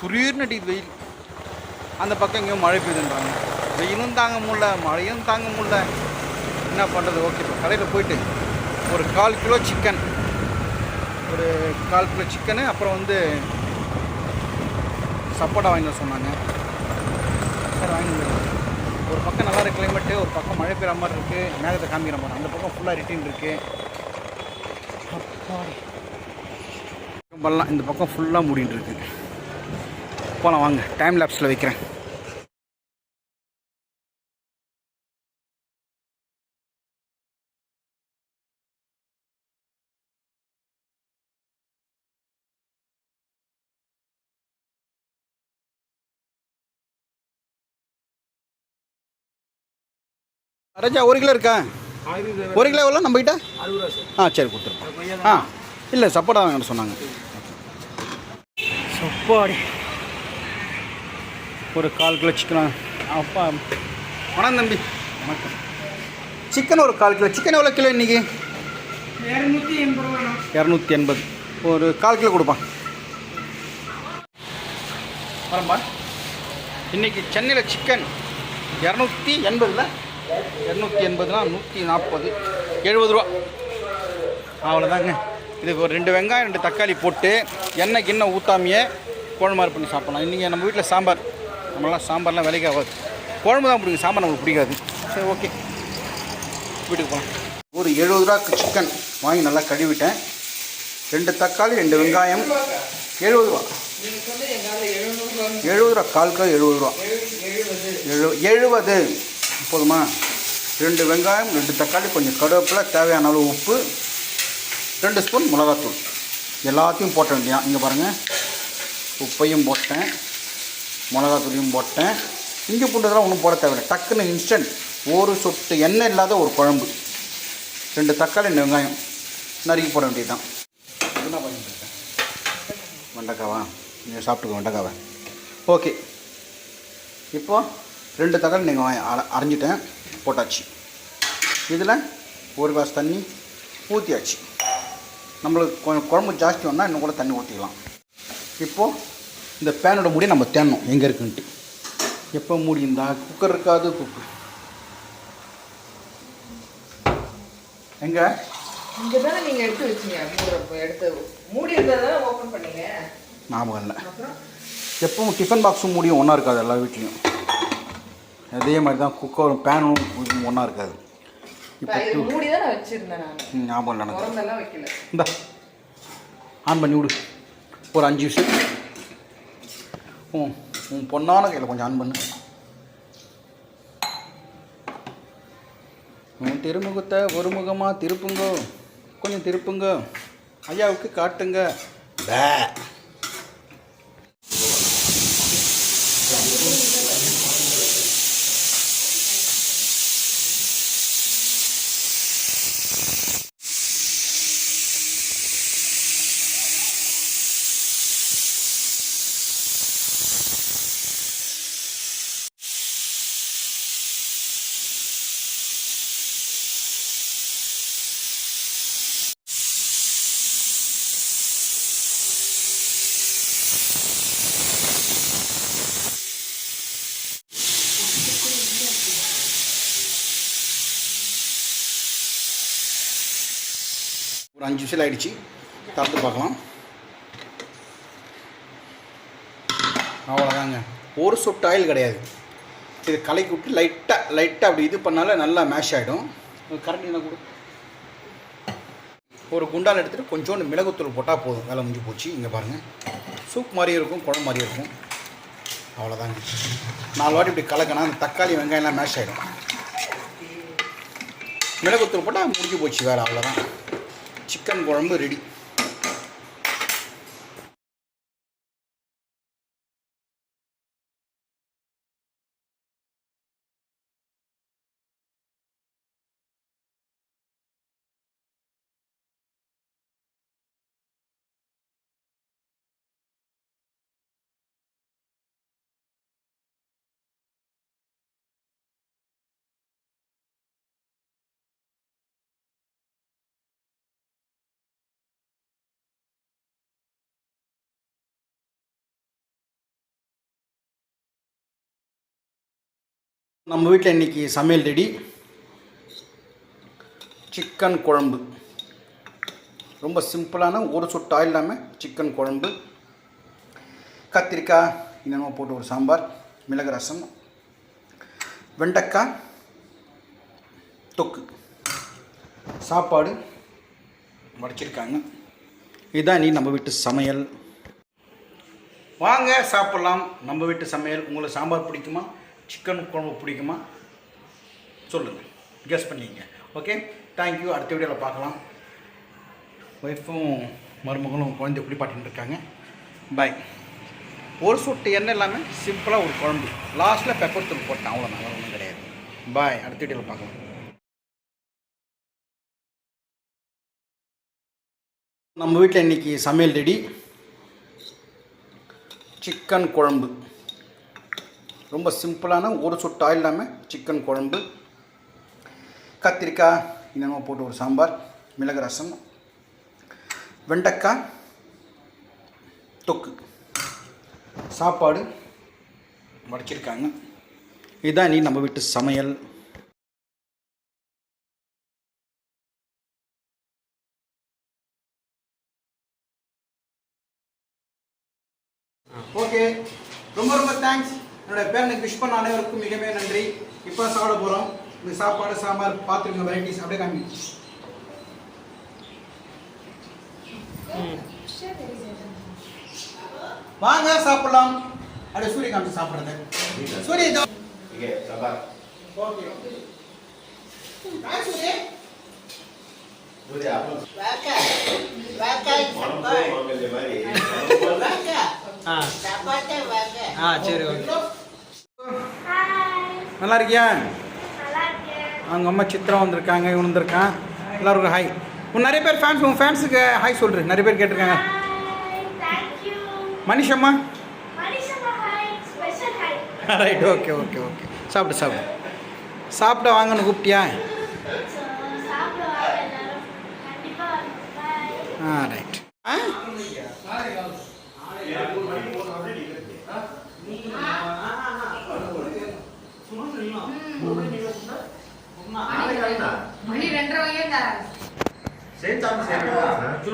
சுரீர்னு அடிக்குது வெயில். அந்த பக்கம் எங்கேயும் மழை பெய்யுதுன்றாங்க. வெயிலும் தாங்க முடில மழையும் தாங்க முடில என்ன பண்ணுறது ஓகே இப்போ கடையில் போயிட்டு ஒரு கால் கிலோ சிக்கன் ஒரு கால் கிலோ சிக்கனு அப்புறம் வந்து சப்போட்டா வாங்கிட்டு சொன்னாங்க. சரி வாங்கி ஒரு பக்கம் நல்லா இருக்கு கிளைமேட்டு ஒரு பக்கம் மழை பெய்கிற மாதிரி இருக்குது மேகத்தை காமிக்கிற மாதிரி. அந்த பக்கம் ஃபுல்லாக ரிட்டின் இருக்குது பண்ணலாம் இந்த பக்கம் ஃபுல்லாக மூடிட்டு இருக்கு. போகலாம் வாங்க. டைம் லேப்ஸில் வைக்கிறேன். ராஜா ஒரு கிலோ இருக்கா? ஒரு கிலோ எவ்வளோ? நம்ம ஆ சரி கொடுத்துருப்போம். ஆ இல்லை சப்போட்டா வாங்க சொன்னாங்க. சப்பாடி. ஒரு கால் கிலோ சிக்கன் அப்பா. வணக்கம் தம்பி. வணக்கம். சிக்கன் ஒரு கால் கிலோ. சிக்கன் எவ்வளோ கிலோ இன்றைக்கி இரநூத்தி எண்பது இரநூத்தி எண்பது. ஒரு கால் கிலோ கொடுப்பான் வரம்பா. இன்றைக்கி சென்னையில் சிக்கன் இரநூத்தி எண்பதுல? இரநூத்தி எண்பதுனா நூற்றி நாற்பது எழுபது ரூபா. அவ்வளோதாங்க இதுக்கு ஒரு ரெண்டு வெங்காயம் ரெண்டு தக்காளி போட்டு எண்ணெய் கிண்ணெய் ஊற்றாமையே மாதிரி பண்ணி சாப்பிட்லாம். இன்றைக்கி நம்ம வீட்டில் சாம்பார். நம்மளாம் சாம்பார்லாம் விலைக்கு ஆகாது. குழம்பு தான் பிடிக்கும். சாம்பார் நம்மளுக்கு பிடிக்காது. சரி ஓகே. வீட்டுக்கு போகலாம் ஒரு எழுபது ரூபா சிக்கன் வாங்கி நல்லா கழுவிட்டேன். ரெண்டு தக்காளி ரெண்டு வெங்காயம். எழுபது ரூபா. எழுபது ரூபா. கால் கிலோ எழுபது ரூபா. எழு எழுபது. போதுமா? ரெண்டு வெங்காயம் ரெண்டு தக்காளி கொஞ்சம் கருவேப்பிலை தேவையான அளவு உப்பு. ரெண்டு ஸ்பூன் மிளகாத்தூள். எல்லாத்தையும் போட்ட வேண்டியா இங்கே பாருங்கள் உப்பையும் போட்டேன். மிளகாத்தூளையும் போட்டேன். இஞ்சி பூண்டதெல்லாம் ஒன்றும் போட தேவையில்லை. டக்குன்னு இன்ஸ்டன்ட் ஒரு சொட்டு எண்ணெய் இல்லாத ஒரு குழம்பு. ரெண்டு தக்காளி ரெண்டு வெங்காயம். நறுக்கி போட வேண்டியதுதான். என்ன பண்ணிட்டு வெண்டைக்காவா? நீங்கள் சாப்பிட்டுக்கோ வெண்டைக்காவை. ஓகே. இப்போது ரெண்டு தக்காளி நீங்கள் வாங்க அர அரைஞ்சிட்டேன். போட்டாச்சு. இதில் ஒரு கிளாஸ் தண்ணி ஊற்றியாச்சு நம்மளுக்கு கொஞ்சம் குழம்பு ஜாஸ்தி வந்தால் இன்னும் கூட தண்ணி ஊற்றிக்கலாம் இப்போது இந்த பேனோட மூடி நம்ம தேடணும். எங்கே இருக்குன்ட்டு. எப்போ மூடி இருந்தா குக்கர் இருக்காது குக்கர் எங்கே? இங்க தானே நீங்க எடுத்து வச்சீங்க. மூடுறப்ப எடுத்து மூடி இருந்தா தானே ஓபன் பண்ணீங்க. ஞாபகம் இல்லை. எப்பவும் டிஃபன் பாக்ஸும் மூடியும் ஒன்றா இருக்காது எல்லா வீட்லேயும். அதே மாதிரி தான் குக்கரும் பேனும் ஒன்றா இருக்காது. இப்போ மூடி தானே வச்சிருந்தேன் நான். ஞாபகம் இல்லை இந்தா ஆன் பண்ணி விடு. ஒரு அஞ்சு நிமிஷம் உன் உன் பொண்ணான கையில் கொஞ்சம் ஆன் பண்ணு. உன் திருமுகத்தை ஒரு முகமாக திருப்புங்கோ. கொஞ்சம் திருப்புங்க. ஐயாவுக்கு காட்டுங்க. பே. ஒரு அஞ்சு விசில் ஆகிடுச்சு திறந்து பார்க்கலாம். அவ்வளோதாங்க ஒரு சொட்டு ஆயில் கிடையாது. இது கலக்கி விட்டு லைட்டாக லைட்டாக அப்படி இது பண்ணாலே நல்லா மேஷ் ஆகிடும் கரண்ட் என்ன கொடு. ஒரு குண்டால் எடுத்துகிட்டு கொஞ்சோண்டு மிளகுத்தூள் போட்டால் போதும். வேலை முடிஞ்சு போச்சு. இங்கே பாருங்கள் சூப் மாதிரியும் இருக்கும் குழம்பு மாதிரியும் இருக்கும். அவ்வளோதாங்க நாலு வாட்டி இப்படி கலக்கினா அந்த தக்காளி வெங்காயம்லாம் மேஷ் ஆகிடும் மிளகுத்தூள் போட்டால் முடிஞ்சு போச்சு வேலை. அவ்வளோதான் சிக்கன் குழம்பு ரெடி. நம்ம வீட்டில் இன்றைக்கி சமையல் ரெடி. சிக்கன் குழம்பு. ரொம்ப சிம்பிளான ஒரு சொட்டு ஆயில் இல்லாமல் சிக்கன் குழம்பு. கத்திரிக்காய் என்னென்னமோ போட்டு ஒரு சாம்பார் மிளகு ரசம் வெண்டைக்காய் தொக்கு. சாப்பாடு வடிச்சிருக்காங்க. இதுதான் நீ நம்ம வீட்டு சமையல். வாங்க சாப்பிட்லாம். நம்ம வீட்டு சமையல். உங்களுக்கு சாம்பார் பிடிக்குமா? சிக்கன் குழம்பு பிடிக்குமா? சொல்லுங்கள் கெஸ் பண்ணிங்க ஓகே தேங்க்யூ அடுத்த வீடியோவில் பார்க்கலாம். ஒய்ஃபும் மருமகளும் குழந்தை குளிப்பாட்டின்னு இருக்காங்க. பாய் ஒரு சொட்டு எண்ணெய் இல்லாமல் சிம்பிளாக ஒரு குழம்பு. லாஸ்ட்டில் பெப்பர் தூள் போட்டேன். அவ்வளோ நல்லா ஒன்றும் கிடையாது. பாய் அடுத்த வீடியோவில் பார்க்கலாம். நம்ம வீட்டில் இன்றைக்கி சமையல் ரெடி சிக்கன் குழம்பு. ரொம்ப சிம்பிளான ஒரு சொட்டு ஆயில் இல்லாமல் சிக்கன் குழம்பு கத்திரிக்காய் என்னென்னமோ போட்டு ஒரு சாம்பார் மிளகு ரசம் வெண்டைக்காய் தொக்கு. சாப்பாடு வடிச்சிருக்காங்க. இதுதான் நீ நம்ம வீட்டு சமையல். ஓகே ரொம்ப ரொம்ப தேங்க்ஸ் என்னோட பேரனுக்கு விஷ் பண்ண அனைவருக்கும் மிகவே நன்றி. இப்போ சாப்பிட போகிறோம் இந்த சாப்பாடு சாம்பார் பார்த்துருங்க வெரைட்டிஸ் அப்படியே காமி வாங்க சாப்பிடலாம். அப்படியே சூரிய காமிச்சு சாப்பிடுறது. சூரிய. Okay okay. ஆ. சரி ஓகே. நல்லா இருக்கியா அவங்க அம்மா சித்ரா வந்திருக்காங்க இவன் வந்திருக்கான். எல்லாருக்கும் ஹாய் உன் நிறைய பேர் ஃபேன்ஸ் உன் ஃபேன்ஸுக்கு ஹாய் சொல்கிறேன் நிறைய பேர் கேட்டிருக்காங்க. மனிஷம்மா? ரைட் ஓகே ஓகே ஓகே சாப்பிடு சாப்பிடு. சாப்பிட வாங்கன்னு கூப்பிட்டியா? ஆ ரைட் సేమ్ ఛాన్స్